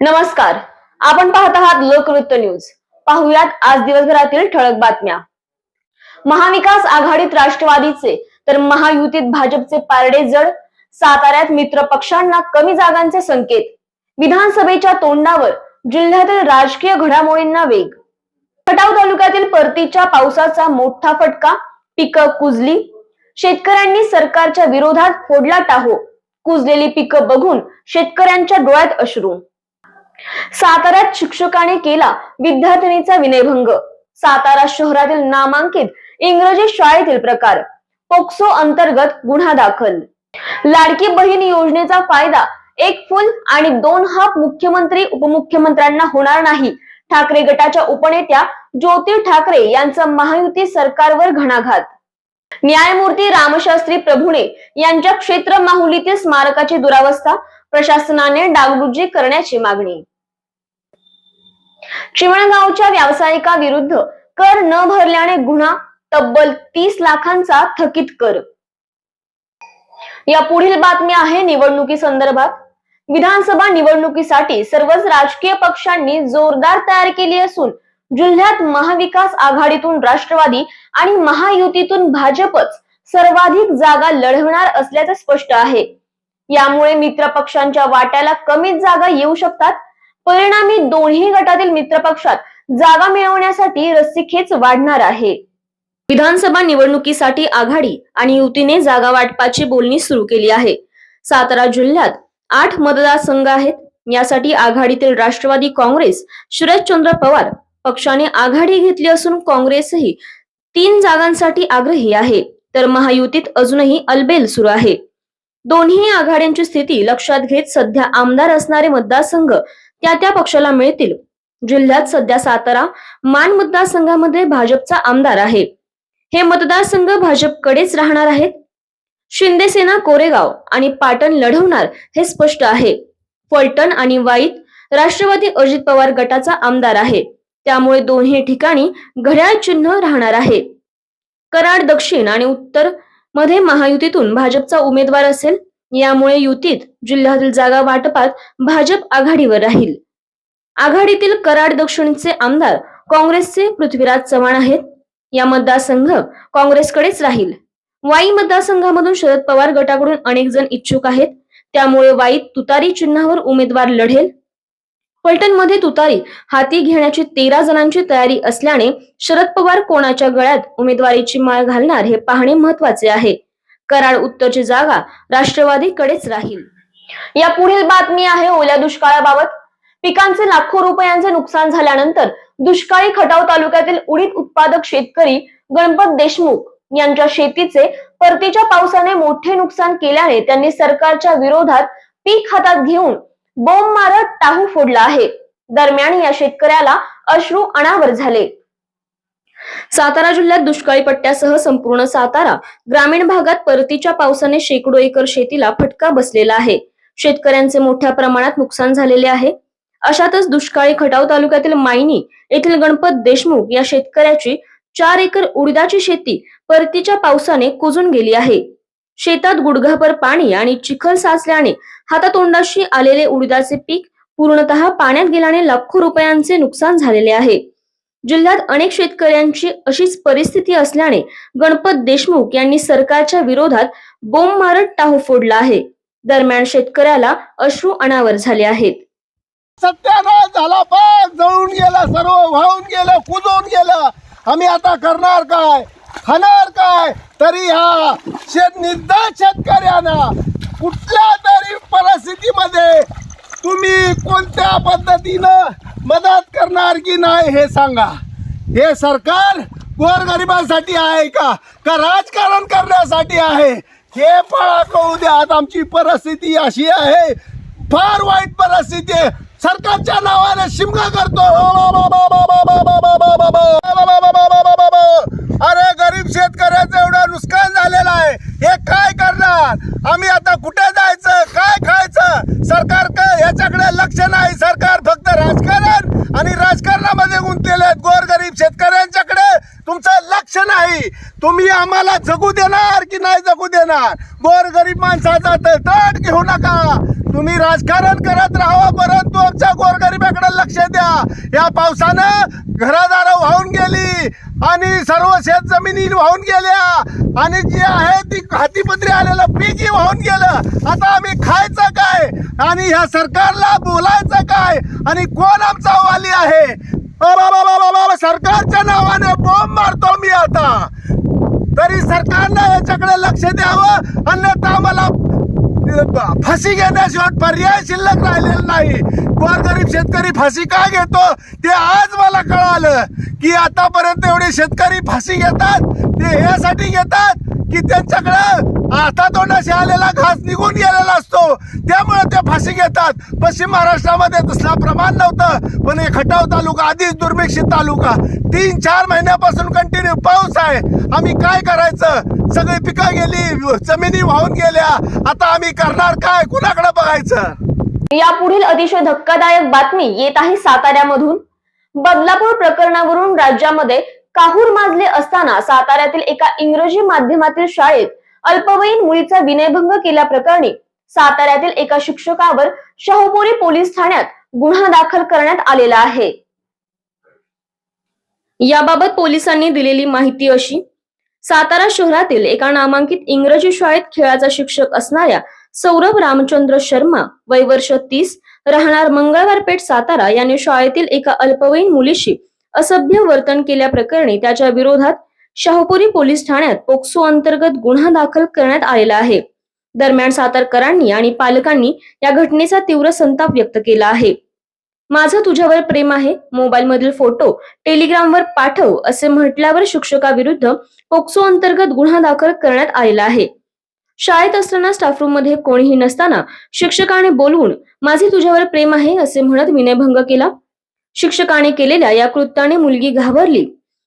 नमस्कार. आपण पाहत आहात लोकवृत्त न्यूज. पाहुयात आज दिवसभरातील ठळक बातम्या. महाविकास आघाडीत राष्ट्रवादीचे तर महायुतीत भाजपचे पारडे जड साताऱ्यात मित्र पक्षांना कमी जागांचे संकेत. विधानसभेच्या तोंडावर जिल्ह्यातील राजकीय घडामोडींना वेग. खटाव तालुक्यातील परतीच्या पावसाचा मोठा फटका पिकं कुजली. शेतकऱ्यांनी सरकारच्या विरोधात फोडला टाहो. कुजलेली पिकं बघून शेतकऱ्यांच्या डोळ्यात अश्रू. साताऱ्यात शिक्षकाने केला विद्यार्थिनीचा विनयभंग. सातारा शहरातील नामांकित इंग्रजी शाळेतील प्रकार. पोक्सो अंतर्गत गुन्हा दाखल. लाडकी बहीण योजनेचा फायदा एक फुल आणि दोन हात मुख्यमंत्री उपमुख्यमंत्र्यांना होणार नाही. ठाकरे गटाच्या उपनेत्या ज्योती ठाकरे यांचा महायुती सरकारवर घणाघात. न्यायमूर्ती रामशास्त्री प्रभुणे यांच्या क्षेत्र माहुलीतील स्मारकाची दुरावस्था प्रशासनाने डागडुजी करण्याची मागणी. चिमणगावच्या व्यावसायिकाविरुद्ध कर न भरल्याने गुन्हा तब्बल तीस लाखांचा थकीत कर. या पुढील बातमी आहे निवडणुकी संदर्भात. विधानसभा निवडणुकीसाठी सर्वच राजकीय पक्षांनी जोरदार तयारी केली असून जिल्ह्यात महाविकास आघाडीतून राष्ट्रवादी आणि महायुतीतून भाजपच सर्वाधिक जागा लढवणार असल्याचे स्पष्ट आहे. यामुळे मित्र पक्षांच्या वाट्याला कमीच जागा येऊ शकतात परिणामी दोन्ही गटातील मित्रपक्षात जागा मिळवण्यासाठी रस्सीखेच वाढणार आहे. विधानसभा निवडणुकीसाठी आघाडी आणि युतीने जागा वाटपाची बोलणी सुरू केली आहे. सातारा जिल्ह्यात आठ मतदारसंघ आहेत. यासाठी आघाडीतील राष्ट्रवादी काँग्रेस शरदचंद्र पवार पक्षाने आघाडी घेतली असून काँग्रेसही तीन जागांसाठी आग्रही आहे. तर महायुतीत अजूनही अलबेल सुरू आहे. दोन्ही आघाड्यांची स्थिती लक्षात घेत सध्या आमदार असणारे मतदारसंघ त्या त्या पक्षाला मिळतील. जिल्ह्यात सध्या सातारा मान मतदारसंघामध्ये भाजपचा आमदार आहे. हे मतदारसंघ भाजपकडेच राहणार आहेत? शिंदे सेना कोरेगाव आणि पाटण लढवणार हे स्पष्ट आहे. फलटण आणि वाईत राष्ट्रवादी अजित पवार गटाचा आमदार आहे. त्यामुळे दोन्ही ठिकाणी घड्याळ चिन्ह राहणार आहे. कराड दक्षिण आणि उत्तरमध्ये महायुतीतून भाजपचा उमेदवार असेल यामुळे युतीत जिल्ह्यातील जागा वाटपात भाजप आघाडीवर राहील. आघाडीतील कराड दक्षिणचे आमदार काँग्रेसचे पृथ्वीराज चव्हाण आहेत. या मतदारसंघ काँग्रेसकडेच राहील. वाई मतदारसंघामधून शरद पवार गटाकडून अनेक जण इच्छुक आहेत. त्यामुळे वाईत तुतारी चिन्हावर उमेदवार लढेल. फलटणमध्ये तुतारी हाती घेण्याची तेरा जणांची तयारी असल्याने शरद पवार कोणाच्या गळ्यात उमेदवारीची माळ घालणार हे पाहणे महत्त्वाचे आहे. कराड उत्तरची जागा राष्ट्रवादीकडेच राहील. या पुढील बातमी आहे ओल्या दुष्काळाबाबत. पिकांचे लाखो रुपयांचे नुकसान झाल्यानंतर दुष्काळी खटाव तालुक्यातील उडीद उत्पादक शेतकरी गणपत देशमुख यांच्या शेतीचे परतीच्या पावसाने मोठे नुकसान केल्याने त्यांनी सरकारच्या विरोधात पीक हातात घेऊन बोंब मारत टाहू फोडला आहे. दरम्यान या शेतकऱ्याला अश्रू अनावर झाले. सातारा जिल्ह्यात दुष्काळी पट्ट्यासह संपूर्ण सातारा ग्रामीण भागात परतीच्या पावसाने शेकडो एकर शेतीला फटका बसलेला आहे. शेतकऱ्यांचे मोठ्या प्रमाणात नुकसान झालेले आहे. अशातच दुष्काळी खटाव तालुक्यातील मायनी येथील गणपत देशमुख या शेतकऱ्याची चार एकर उडदाची शेती परतीच्या पावसाने कुजून गेली आहे. शेतात गुडघाभर पाणी आणि चिखल साचल्याने हातातोंडाशी आलेले उडीदाचे पीक पूर्णतः पाण्यात गेल्याने लाखो रुपयांचे नुकसान झालेले आहे. जिल्ह्यात अनेक शेतकऱ्यांची अशीच परिस्थिती असल्याने गणपत देशमुख यांनी सरकारच्या विरोधात बोंब मारत टाहू फोडला आहे. दरम्यान शेतकऱ्याला अश्रू अनावर झाले आहेत. सत्यानाश झाला पाक जळून गेला सर्व वाहून गेलं कुजून गेलं. आम्ही आता करणार काय? खाणार काय? तरी हा शेत निर्धार शेतकऱ्यांना कुठल्या तरी परिस्थितीमध्ये तुम्ही कोणत्या पद्धतीनं मदत करणार की नाही हे सांगा. हे सरकार गोरगरिबांसाठी आहे का? का राजकारण करण्यासाठी आहे? हे पळा कळू द्या आता आमची परिस्थिती अशी आहे. फार वाईट परिस्थिती आहे. सरकारच्या नावाने शिमगा करतो. अरे गरीब शेतकऱ्याचं एवढं नुकसान झालेलं आहे. हे काय करणार? आम्ही आता कुठे जायचं? काय खायचं? सरकार काय याच्याकडे लक्ष नाही. सरकार फक्त राजकारण आणि राजकारणामध्ये गुंतलेले आहेत. गोरगरीब शेतकऱ्यांच्याकडे तुमचं लक्ष नाही. तुम्ही आम्हाला जगू देणार की नाही जगू देणार? गोरगरीब माणसाचा तर तट घेऊ नका. तुम्ही राजकारण करत राहा परंतु आमच्या गोरगरिब्याकडं लक्ष द्या. या पावसानं घरादारं वाहून गेली आणि सर्व शेत जमिनी वाहून गेल्या. आणि जी आहे ती हातीपत्री आलेलं पीकही वाहून गेलं. आता आम्ही खायचं काय? आणि ह्या सरकारला बोलायचं काय? आणि कोण आमचा वाली आहे? सरकारच्या नावाने बॉम्ब मारतो मी आता. तरी सरकारनं याच्याकडे लक्ष द्यावं अन्यथा मला फाशी घेण्याशिवाय पर्याय शिल्लक राहिलेला नाही. गोरगरीब शेतकरी फाशी का घेतो? ते आज मला कळालं की आतापर्यंत एवढे शेतकरी फाशी घेतात ते यासाठी घेतात की त्यांच्याकडे आता तोंडाशी आलेला घास निघून गेलेला असतो. त्यामुळे ते फाशी घेतात. पश्चिम महाराष्ट्रामध्ये तसला प्रमाण नव्हतं पण हे खटाव तालुका आधीच दुर्भिक्षित तालुका तीन चार महिन्यापासून कंटिन्यू पाऊस आहे. आम्ही काय करायचं? सगळी पिकं गेली जमिनी वाहून गेल्या. आता आम्ही करणार काय? कुणाकडे बघायचं? यापुढील अतिशय धक्कादायक बातमी येत आहे साताऱ्यामधून. बदलापूर प्रकरणावरून राज्यामध्ये काहूर माजले असताना साताऱ्यातील एका इंग्रजी माध्यमातील शाळेत अल्पवयीन मुलीचा विनयभंग केल्याप्रकरणी साताऱ्यातील एका शिक्षकावर शाहूपुरी पोलीस ठाण्यात गुन्हा दाखल करण्यात आलेला आहे. याबाबत पोलिसांनी दिलेली माहिती अशी सातारा शहरातील एका नामांकित इंग्रजी शाळेत खेळाचा शिक्षक असणाऱ्या सौरभ रामचंद्र शर्मा वय वर्ष तीस राहणार मंगळवार पेठ सातारा याने शाळेतील एका अल्पवयीन मुलीशी असभ्य वर्तन केल्याप्रकरणी त्याच्या विरोधात शाहपुरी पोलीस ठाण्यात पोक्सो अंतर्गत गुन्हा दाखल करण्यात आलेला आहे. दरम्यान सातारकरांनी आणि पालकांनी या घटनेचा तीव्र संताप व्यक्त केला आहे. माझं तुझ्यावर प्रेम आहे. मोबाईल मधील फोटो टेलिग्रामवर पाठव असे म्हटल्यावर शिक्षकाविरुद्ध पोक्सो अंतर्गत गुन्हा दाखल करण्यात आलेला आहे. शाळेत असताना स्टाफरूममध्ये कोणीही नसताना शिक्षकाने बोलवून माझे तुझ्यावर प्रेम आहे असे म्हणत विनयभंग केला. शिक्षकाने केलेल्या या कृत्याने मुलगी घाबरली.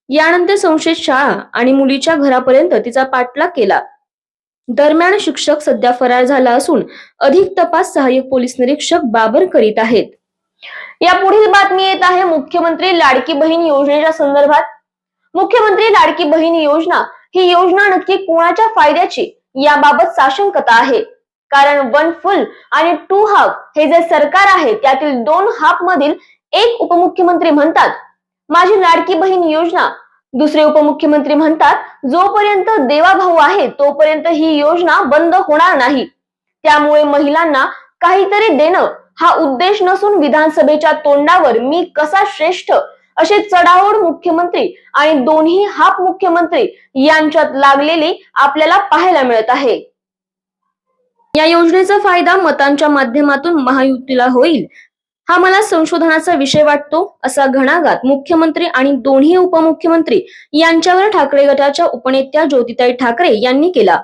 यानंतर संशयित शाळा आणि मुलीच्या घरापर्यंत तिचा पाठलाग केला. दरम्यान शिक्षक सध्या फरार झाला असून अधिक तपास सहाय्यक पोलीस निरीक्षक बाबर करीत आहेत. या पुढील बातमी येत आहे मुख्यमंत्री लाडकी बहीण योजनेच्या संदर्भात. मुख्यमंत्री लाडकी बहीण योजना ही योजना नक्की कोणाच्या फायद्याची याबाबत साशंकता आहे. कारण वन फुल आणि टू हाफ हे जे सरकार आहे त्यातील दोन हाफ मधील एक उपमुख्यमंत्री म्हणतात माझी लाडकी बहीण योजना. दुसरे उपमुख्यमंत्री म्हणतात जोपर्यंत देवाभाऊ आहे तोपर्यंत ही योजना बंद होणार नाही. त्यामुळे महिलांना काहीतरी देणं हा उद्देश नसून विधानसभेच्या तोंडावर मी कसा श्रेष्ठ? असे चढाओढ मुख्यमंत्री आणि दोन्ही हाप मुख्यमंत्री यांच्यात लागलेली आपल्याला पाहायला मिळत आहे. या योजनेचा फायदा मतांच्या माध्यमातून महायुतीला होईल. हा मला संशोधनाचा विषय वाटतो असा घणाघात मुख्यमंत्री आणि दोन्ही उपमुख्यमंत्री यांच्यावर ठाकरे गटाच्या उपनेत्या ज्योतिताई ठाकरे यांनी केला.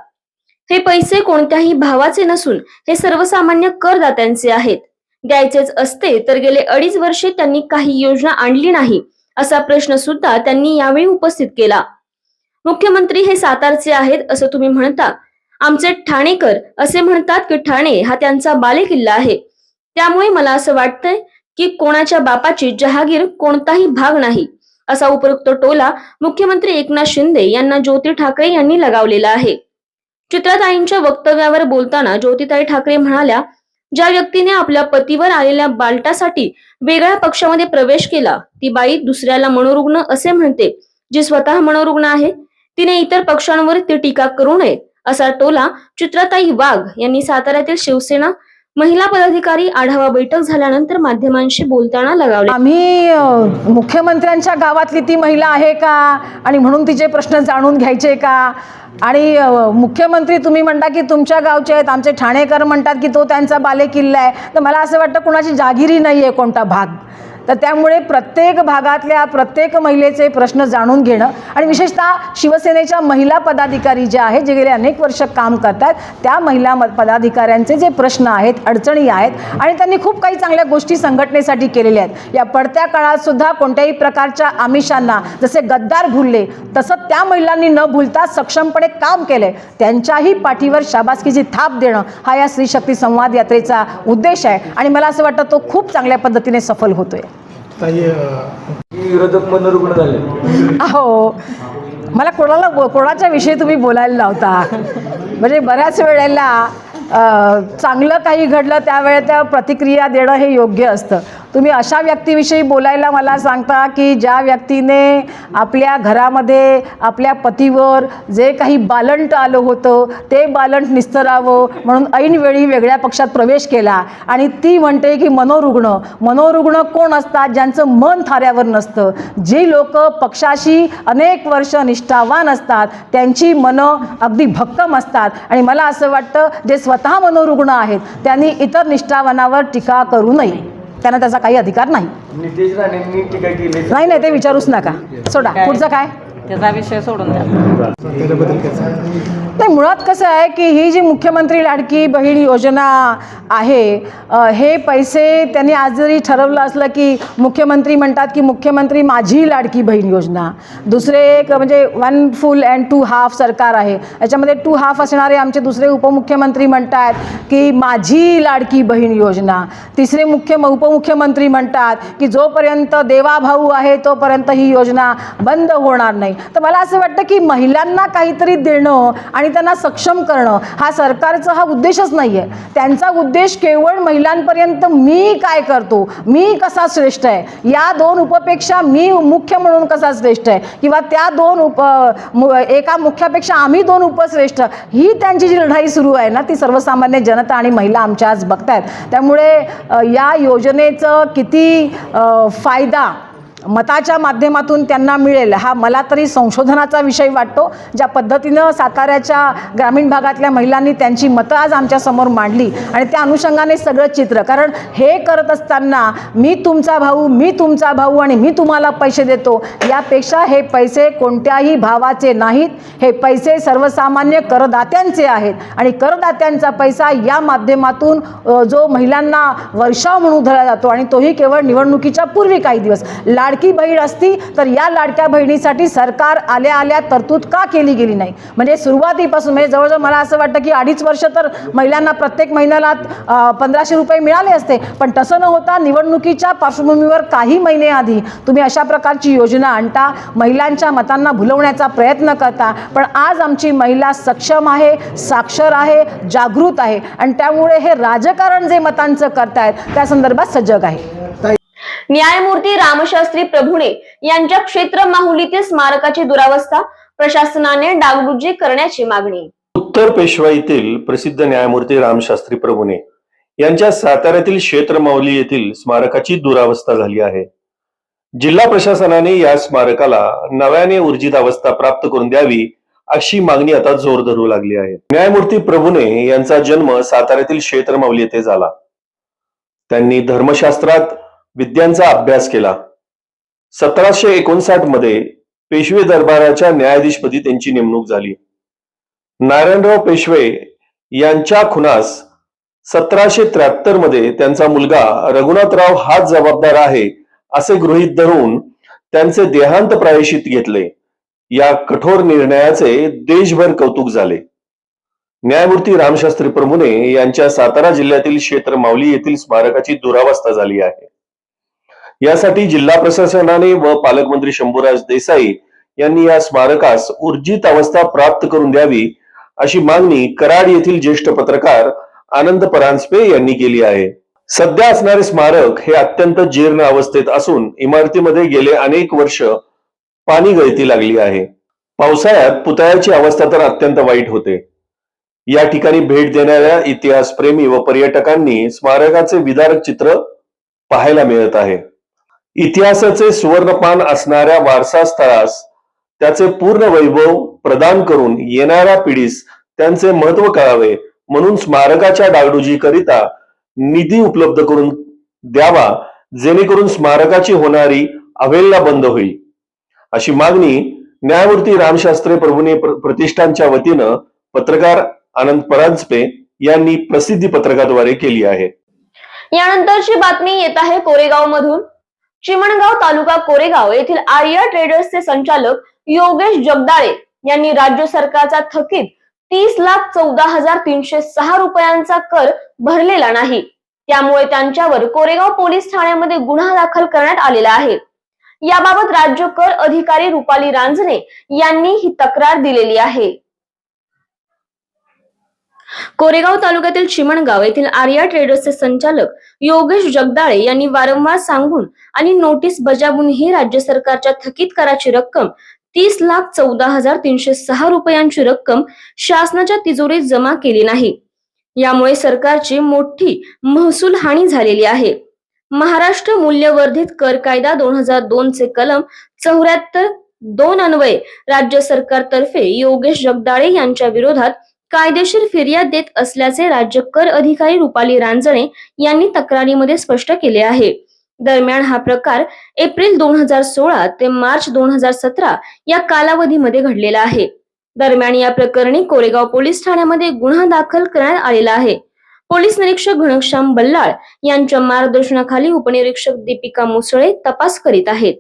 हे पैसे कोणत्याही भावाचे नसून हे सर्वसामान्य करदात्यांचे आहेत. द्यायचेच असते तर गेले अडीच वर्षे त्यांनी काही योजना आणली नाही असा प्रश्न सुद्धा त्यांनी यावेळी उपस्थित केला. मुख्यमंत्री हे सातारचे आहेत असं तुम्ही म्हणता. आमचे ठाणेकर असे म्हणतात की ठाणे हा त्यांचा बालेकिल्ला आहे. त्यामुळे मला असं वाटतंय की कोणाच्या बापाची जहागीर कोणताही भाग नाही असा उपरोक्त टोला मुख्यमंत्री एकनाथ शिंदे यांना ज्योती ठाकरे यांनी लगावलेला आहे. चित्राताईंच्या वक्तव्यावर बोलताना ज्योतिताई ठाकरे म्हणाल्या ज्या व्यक्तीने आपल्या पतीवर आलेल्या बालटासाठी वेगळ्या पक्षामध्ये प्रवेश केला ती बाई दुसऱ्याला मनोरुग्ण असे म्हणते जी स्वतः मनोरुग्ण आहे तिने इतर पक्षांवर ती टीका करू नये असा टोला चित्राताई वाघ यांनी साताऱ्यातील शिवसेना महिला पदाधिकारी आढावा बैठक झाल्यानंतर माध्यमांशी बोलताना लगावले. आम्ही मुख्यमंत्र्यांच्या गावातली ती महिला आहे का? आणि म्हणून तिचे प्रश्न जाणून घ्यायचे का? आणि मुख्यमंत्री तुम्ही म्हणता की तुमच्या गावचे आहेत आमचे ठाणेकर म्हणतात की तो त्यांचा बालेकिल्ला आहे. तर मला असं वाटतं कुणाची जागिरी नाही आहे कोणता भाग. तर त्यामुळे प्रत्येक भागातल्या प्रत्येक महिलेचे प्रश्न जाणून घेणं आणि विशेषतः शिवसेनेच्या महिला पदाधिकारी ज्या आहेत जे गेले अनेक वर्ष काम करतात त्या महिला म- पदाधिकाऱ्यांचे जे प्रश्न आहेत अडचणी आहेत आणि त्यांनी खूप काही चांगल्या गोष्टी संघटनेसाठी केलेल्या आहेत. या पडत्या काळात सुद्धा कोणत्याही प्रकारच्या आमिषांना जसे गद्दार भुलले तसं त्या महिलांनी न भूलता सक्षमपणे काम केलंय. त्यांच्याही पाठीवर शाबासकीची थाप देणं हा या स्त्री शक्ती संवाद यात्रेचा उद्देश आहे आणि मला असं वाटतं तो खूप चांगल्या पद्धतीने सफल होतोय. ताई अ, विरोधक मनोरुग्ण झाले. अहो मला कोणाला कोणाच्या विषयी तुम्ही बोलायला लावता? म्हणजे बऱ्याच वेळेला अ, चांगलं काही घडलं त्यावेळे त्या प्रतिक्रिया देणं हे योग्य असतं. तुम्ही अशा व्यक्तीविषयी बोलायला मला सांगता की ज्या व्यक्तीने आपल्या घरामध्ये आपल्या पतीवर जे काही बालंट आलं होतं ते बालंट निस्तरावं म्हणून ऐनवेळी वेगळ्या पक्षात प्रवेश केला. आणि ती म्हणते की मनोरुग्ण मनोरुग्ण कोण असतात? ज्यांचं मन थाऱ्यावर नसतं. जी लोक पक्षाशी अनेक वर्ष निष्ठावान असतात त्यांची मनं अगदी भक्कम असतात. आणि मला असं वाटतं जे स्वतः मनोरुग्ण आहेत त्यांनी इतर निष्ठावानावर टीका करू नये. त्यांना त्याचा काही अधिकार नाही. नितेश राणेंनी टीका केली. नाही नाही ते विचारूच नका. सोडा. पुढचं काय? त्याचा विषय सोडून द्या. नाही मुळात कसं आहे की ही जी मुख्यमंत्री लाडकी बहीण योजना आहे अ, हे पैसे त्यांनी आज जरी ठरवलं असलं की मुख्यमंत्री म्हणतात की मुख्यमंत्री माझी लाडकी बहीण योजना. दुसरे एक म्हणजे one full and two half सरकार आहे. याच्यामध्ये टू हाफ असणारे आमचे दुसरे उपमुख्यमंत्री म्हणतात की माझी लाडकी बहीण योजना. तिसरे मुख्य उपमुख्यमंत्री म्हणतात की जोपर्यंत देवाभाऊ आहे तोपर्यंत ही योजना बंद होणार नाही. तर मला असं वाटतं की महिलांना काहीतरी देणं आणि त्यांना सक्षम करणं हा सरकारचा हा उद्देशच नाही आहे त्यांचा उद्देश केवळ महिलांपर्यंत मी काय करतो? मी कसा श्रेष्ठ आहे? या दोन उपपेक्षा मी मुख्य म्हणून कसा श्रेष्ठ आहे? किंवा त्या दोन उप मु- एका मुख्यापेक्षा आम्ही दोन उपश्रेष्ठ ही त्यांची जी लढाई सुरू आहे ना ती सर्वसामान्य जनता आणि महिला आमच्या आज बघतायत. त्यामुळे या योजनेचं किती फायदा मताच्या माध्यमातून त्यांना मिळेल. हा मला तरी संशोधनाचा विषय वाटतो. ज्या पद्धतीनं साताऱ्याच्या ग्रामीण भागातल्या महिलांनी त्यांची मतं आज आमच्यासमोर मांडली आणि त्या अनुषंगाने सगळं चित्र. कारण हे करत असताना मी तुमचा भाऊ मी तुमचा भाऊ आणि मी तुम्हाला पैसे देतो यापेक्षा हे पैसे कोणत्याही भावाचे नाहीत. हे पैसे सर्वसामान्य करदात्यांचे आहेत आणि करदात्यांचा पैसा या माध्यमातून जो महिलांना वर्षाव म्हणून धरला जातो आणि तोही केवळ निवडणुकीच्या पूर्वी काही दिवस. लाड लाडकी बहीण असती तर या लाडक्या बहिणीसाठी सरकार आल्या आल्या तरतूद का केली गेली नाही? म्हणजे सुरुवातीपासून म्हणजे जवळजवळ मला असं वाटतं की अडीच वर्ष तर महिलांना प्रत्येक महिन्याला पंधराशे रुपये मिळाले असते. पण तसं न होता निवडणुकीच्या पार्श्वभूमीवर काही महिने आधी तुम्ही अशा प्रकारची योजना आणता महिलांच्या मतांना भुलवण्याचा प्रयत्न करता. पण आज आमची महिला सक्षम आहे साक्षर आहे जागृत आहे. आणि त्यामुळे हे राजकारण जे मतांचं करतायत त्या संदर्भात सजग आहे. न्यायमूर्ती रामशास्त्री प्रभुणे यांच्या क्षेत्र माहुलीतील स्मारकाची दुरावस्था प्रशासनाने डागडुजी करण्याची मागणी. उत्तर पेशवाईतील प्रसिद्ध न्यायमूर्ती रामशास्त्री प्रभुने यांच्या साताऱ्यातील क्षेत्र माऊली येथील स्मारकाची दुरावस्था झाली आहे. जिल्हा प्रशासनाने या स्मारकाला नव्याने ऊर्जित अवस्था प्राप्त करून द्यावी अशी मागणी आता जोर धरू लागली आहे. न्यायमूर्ती प्रभुने यांचा जन्म साताऱ्यातील क्षेत्रमाऊली येथे झाला. त्यांनी धर्मशास्त्रात विद्यांचा अभ्यास केला. सतराशे एकोणसाठमध्ये पेशवे दरबाराच्या न्यायाधीशपदी त्यांची नेमणूक झाली. नारायणराव पेशवे यांच्या खुनास सतराशे त्र्याहत्तरमध्ये त्यांचा मुलगा रघुनाथराव हाच जबाबदार आहे असे गृहीत धरून त्यांचे देहांत प्रायश्चित घेतले. या कठोर निर्णयाचे देशभर कौतुक झाले. न्यायमूर्ती रामशास्त्री प्रमुने यांच्या सातारा जिल्ह्यातील क्षेत्र माऊली येथील स्मारकाची दुरावस्था झाली आहे. यासाठी जिल्हा प्रशासनाने व पालकमंत्री शंभूराज देसाई यांनी या स्मारकास ऊर्जित अवस्था प्राप्त करून द्यावी अशी मागणी कराड येथील ज्येष्ठ पत्रकार आनंद परांजपे यांनी केली आहे. सध्या असणारे स्मारक हे अत्यंत जीर्ण अवस्थेत असून इमारतीमध्ये गेले अनेक वर्ष पाणी गळती लागली आहे. पावसाळ्यात पुतळ्याची अवस्था तर अत्यंत वाईट होते. या ठिकाणी भेट देणाऱ्या इतिहासप्रेमी व पर्यटकांनी स्मारकाचे विदारक चित्र पाहायला मिळत आहे. इतिहासाचे सुवर्णपान असणाऱ्या वारसा स्थळास त्याचे पूर्ण वैभव प्रदान करून येणाऱ्या पिढीस त्यांचे महत्त्व कळावे म्हणून स्मारकाच्या डागडुजी करिता निधी उपलब्ध करून द्यावा जेणेकरून स्मारकाची होणारी अवहेलना बंद होईल. अशी मागणी न्यायमूर्ती रामशास्त्री प्रभूने प्रतिष्ठानच्या वतीनं पत्रकार आनंद परांजपे यांनी प्रसिद्धी पत्रकाद्वारे केली आहे. यानंतरची बातमी येत आहे कोरेगाव मधून चिमणगाव तालुका कोरेगाव येथील आर्य ट्रेडर्सचे संचालक योगेश जगदाळे यांनी राज्य सरकारचा थकीत तीस लाख चौदा हजार तीनशे सहा रुपयांचा कर भरलेला नाही. त्यामुळे त्यांच्यावर कोरेगाव पोलीस ठाण्यामध्ये गुन्हा दाखल करण्यात आलेला आहे. याबाबत राज्य कर अधिकारी रुपाली रांजणे यांनी ही तक्रार दिलेली आहे. कोरेगाव तालुक्यातील चिमणगाव येथील आर्या ट्रेडर्सचे संचालक योगेश जगदाळे यांनी वारंवार सांगून आणि नोटीस बजावूनही राज्य सरकारच्या थकीत कराची रक्कम तीस लाख चौदा हजार तीनशे सहा रुपयांची रक्कम शासनाच्या तिजोरीत जमा केली नाही. यामुळे सरकारची मोठी महसूल हानी झालेली आहे. महाराष्ट्र मूल्यवर्धित कर कायदा दोन हजार दोन चे कलम चौऱ्याहत्तर दोन अन्वये राज्य सरकारतर्फे योगेश जगदाळे यांच्या विरोधात कायदेशीर फिर्याद देत असल्याचे राज्य कर अधिकारी रुपाली रांजणे यांनी तक्रारीमध्ये स्पष्ट केले आहे. दरम्यान हा प्रकार एप्रिल दोन हजार सोळा ते मार्च दोन हजार सतरा या कालावधीमध्ये घडलेला आहे. दरम्यान या प्रकरणी कोरेगाव पोलीस ठाण्यामध्ये गुन्हा दाखल करण्यात आलेला आहे. पोलीस निरीक्षक घनश्याम बल्लाळ यांच्या मार्गदर्शनाखाली उपनिरीक्षक दीपिका मुसळे तपास करीत आहेत.